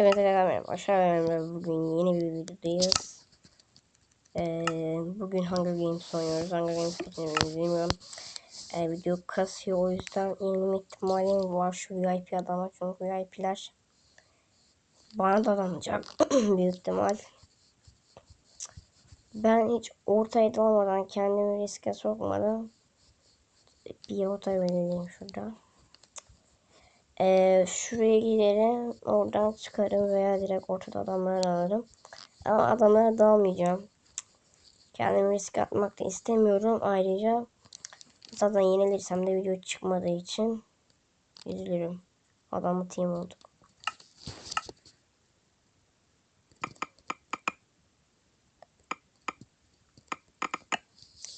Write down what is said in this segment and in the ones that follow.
Evet merhaba aşağı bugün yeni bir videodayız. Ee, bugün Hunger Games oynuyoruz. Hunger Games bilmiyorum. Ee, video kasıyor o yüzden yenilme ihtimalim var şu VIP adama çünkü VIP'ler bana dadanacak büyük ihtimal. Ben hiç ortaya dalmadan kendimi riske sokmadan bir ortaya belirleyeyim şurada. Ee, şuraya giderim. Oradan çıkarım veya direkt ortada adamları alırım. Ama adamlara dalmayacağım. Kendimi risk atmak da istemiyorum. Ayrıca zaten yenilirsem de video çıkmadığı için üzülürüm. Adamı team olduk.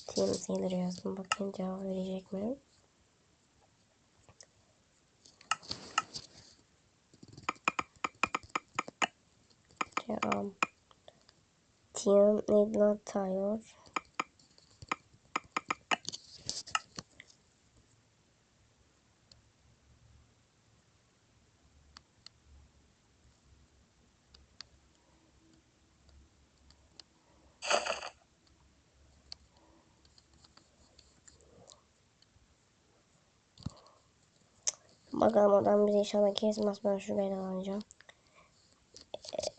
Team sayıları yazdım. Bakayım cevap verecek mi? Um, Team neydi lan Taylor? Bakalım adam bizi inşallah kesmez. Ben şuraya dolanacağım.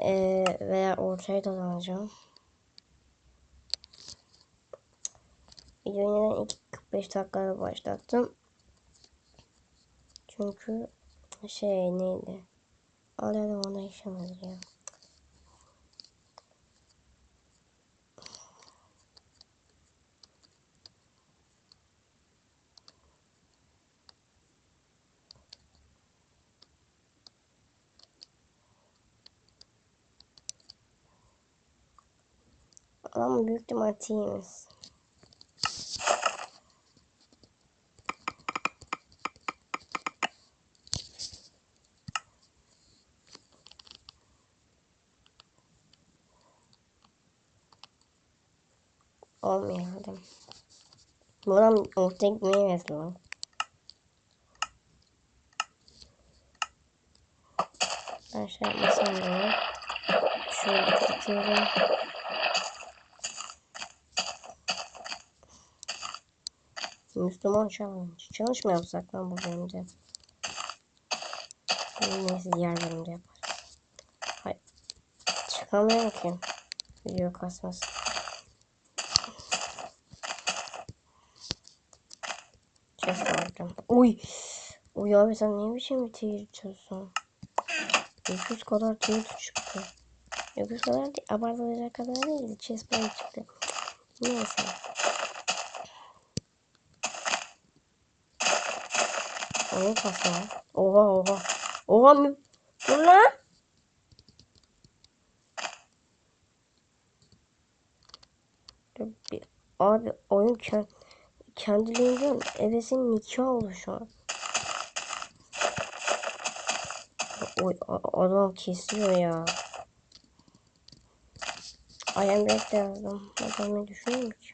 Ee, veya ortaya dolanacağım. Videoyu neden 45 dakikada başlattım? Çünkü şey neydi? Alıyorum ona işlemez ya. Ama büyük ihtimal teams. Olmuyor adam. Bu adam ortaya gitmeye hevesli lan. Ben şey yapmasam da şöyle tutuyorum. Müslüman challenge. Challenge mı yapsak lan bu bölümde? Neyse diğer bölümde yaparız. Hayır. Çıkamıyorum ki. Video kasması. Chest aldım. Uy. Uy abi sen ne biçim bir teyir içiyorsun? 200 kadar teyir çıktı. 200 kadar değil. Abartılacak kadar değil. Chest çıktı. Neyse. Oyun kasma. Oha oha. Oha mı? Dur lan. Abi oyun kend kendiliğinden evesin nikah oldu şu an. Oy adam kesiyor ya. Am back yazdım. Adam ne düşünüyor ki?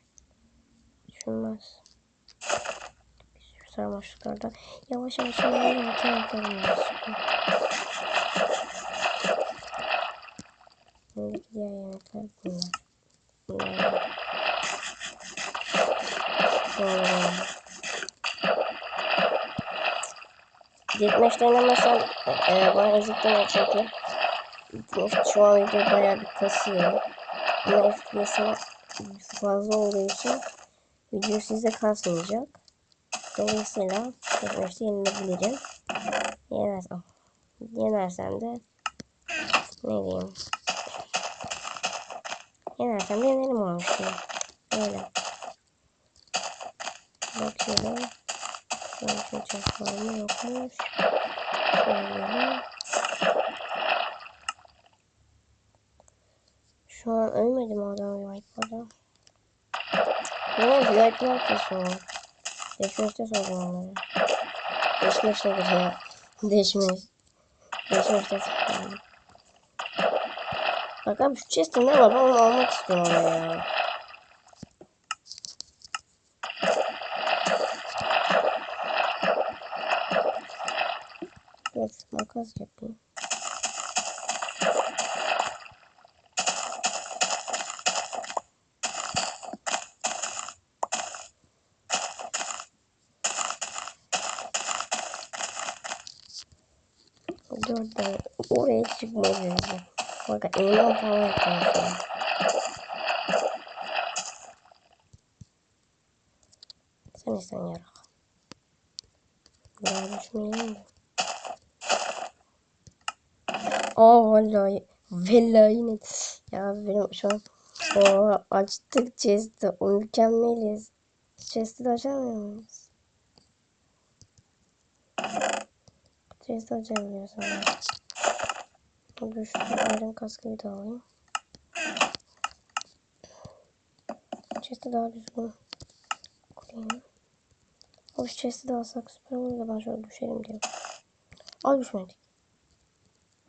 Düşünmez sarmaşıklarda yavaş yavaş ilerlerken yapalım Buradaki diğer yemekler bunlar. Bunlar. Sonra. Deathmatch denemezsem e, bana ezikten çünkü şu an video bayağı bir kasıyor. Ama FPS'e fazla olduğu için video sizde kasmayacak. Dolayısıyla teknolojide yenilebilirim. Yenersem, yenersem de ne diyeyim. Yenersem de yenerim olmuş ya. Öyle. Bakıyorum. Şöyle çok var mı yokmuş. Şöyle. Şu an ölmedim adam Viper'da. Evet Viper kesiyor. Deşmeşte soracağım onları. Deşmeş nedir ya? Deşmeş. Deşmeşte soracağım. Bak abi şu chest'te ne var? Ben onu almak istiyorum ya. Evet makas yapayım. Tane. Oraya çıkmayacağız. Bak inan falan yapacağız. Sen isten yarak. Daha düşmeyelim de. Aa vallahi. Vallahi yine. Ya benim şu an o açtık chest'i. O mükemmeliz. Chest'i de açamıyor muyuz? Chest'i açabiliyoruz ama. Dur şu iron kaskı bir daha alayım. Chest'i daha düzgün kurayım. Hoş chest'i de alsak süper olur da ben şöyle düşerim diye. Ay düşmedik.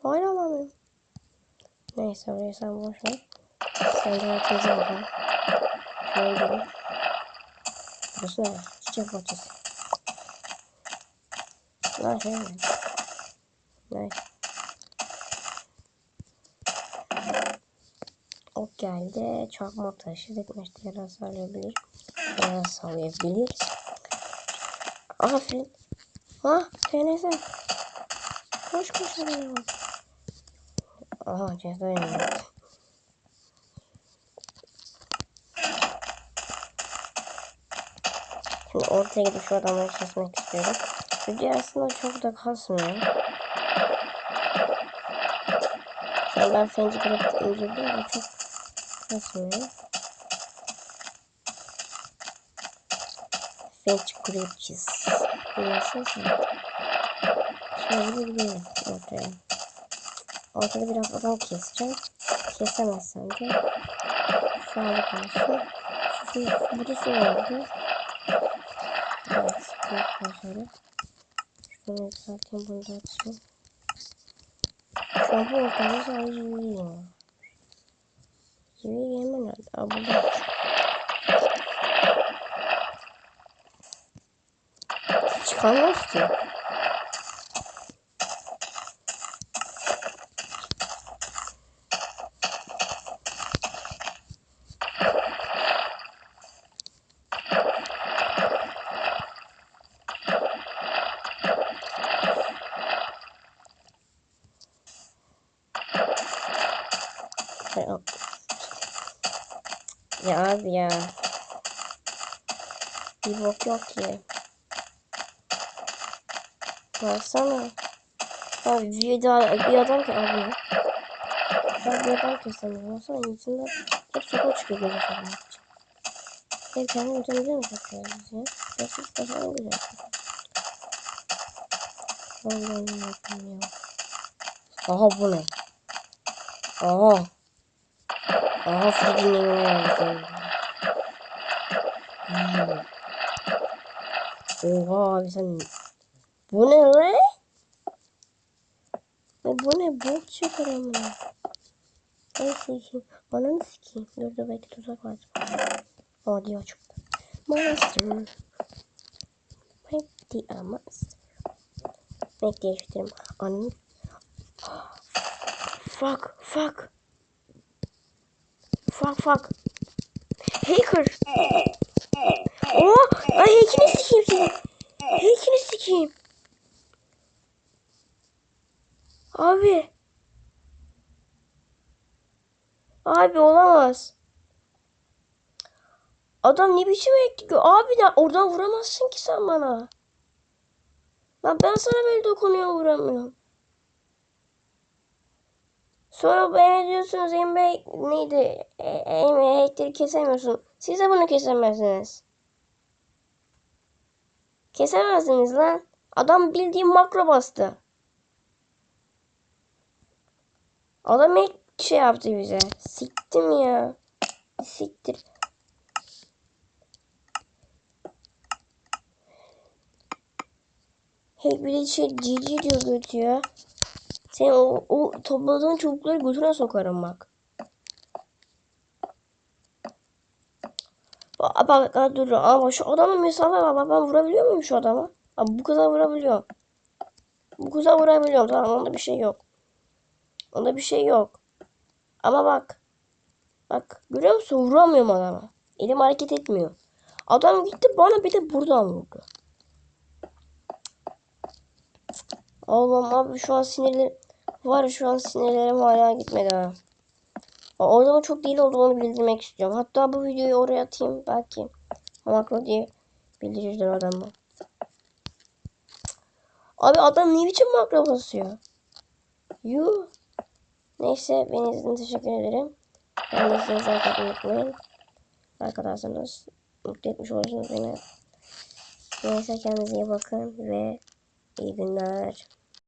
Hala alamıyorum. Neyse orayı sen boş ver. Sen de herkese bakalım. Şöyle gidelim. Burası ne? Çiçek bahçesi. Lan şey mi? Ne? Ok geldi. Çakma taşı. Detmeşleri hasarlayabilir. Veya sallayabilir. Aferin. Ha? TNS. Koş koş. Aha ceza yanıyor. Şimdi ortaya gidip şu adamları kesmek istiyorum. Video aslında çok da kasmıyor. An ben fenci kırıp indirdim de çok kasmıyor. Fenci kırıp çiz. Nasıl Şöyle gidelim ortaya. Ortada biraz adam keseceğim. Kesemezsem de sağlık olsun. Şu, burada su vardı. Evet, büyük başarı. Şunu yükselteyim, bunu da an bu ortamda sadece yürüyeyim. Yürüyeyim mi nerede? Aa, burada. Çıkamaz ki. Ya, ya abi ya. Bir bok yok ki. Baksana. Abi bir, daha, bir adam ki abi. Ben bir adam kesemiyorum. Baksana içinde hep sokağa çıkıyor gece falan. Hep kendi üzerimize mi takıyoruz ya? Nasıl istersen güzel. Vallahi yapayım ya. Aha bu ne? Aha. Hmm. Oha abi sen... Bu ne lan? Ay bu ne? Bok çıkar amına. Ay sikeyim. Ananı sikeyim. Dur dur belki tuzak var. Diyor çıktı. Monster. Belki a monster. Belki değiştireyim. Ananı... Fuck fuck. Fuck fuck. Hacker. Oo, ay hackini sikeyim seni. Hackini sikeyim. Abi. Abi olamaz. Adam ne biçim hack Abi de oradan vuramazsın ki sen bana. Lan ben sana böyle dokunuyor vuramıyorum. Sonra bana diyorsunuz Emre neydi? E, Emre hackleri kesemiyorsun. Siz de bunu kesemezsiniz. Kesemezsiniz lan. Adam bildiğin makro bastı. Adam ilk şey yaptı bize. Siktim ya. Siktir. Hey bir şey cici diyor götü ya. Sen o, o topladığın çubukları götüne sokarım bak. Bak bak, dur ama şu adamın mesafe var bak ben vurabiliyor muyum şu adama? Abi bu kadar vurabiliyorum. Bu kadar vurabiliyorum tamam onda bir şey yok. Onda bir şey yok. Ama bak. Bak görüyor musun vuramıyorum adama. Elim hareket etmiyor. Adam gitti bana bir de buradan vurdu. Allah'ım abi şu an sinirli var şu an sinirlerim hala gitmedi ha. O o çok değil olduğunu bildirmek istiyorum. Hatta bu videoyu oraya atayım belki. Makro diye bildirirler adamı. Abi adam ne biçim makro basıyor? Yuh. Neyse beni izlediğiniz teşekkür ederim. Ben de izlediğinizi like unutmayın. Arkadaşlarınız mutlu etmiş olursunuz beni. Neyse kendinize iyi bakın ve iyi günler.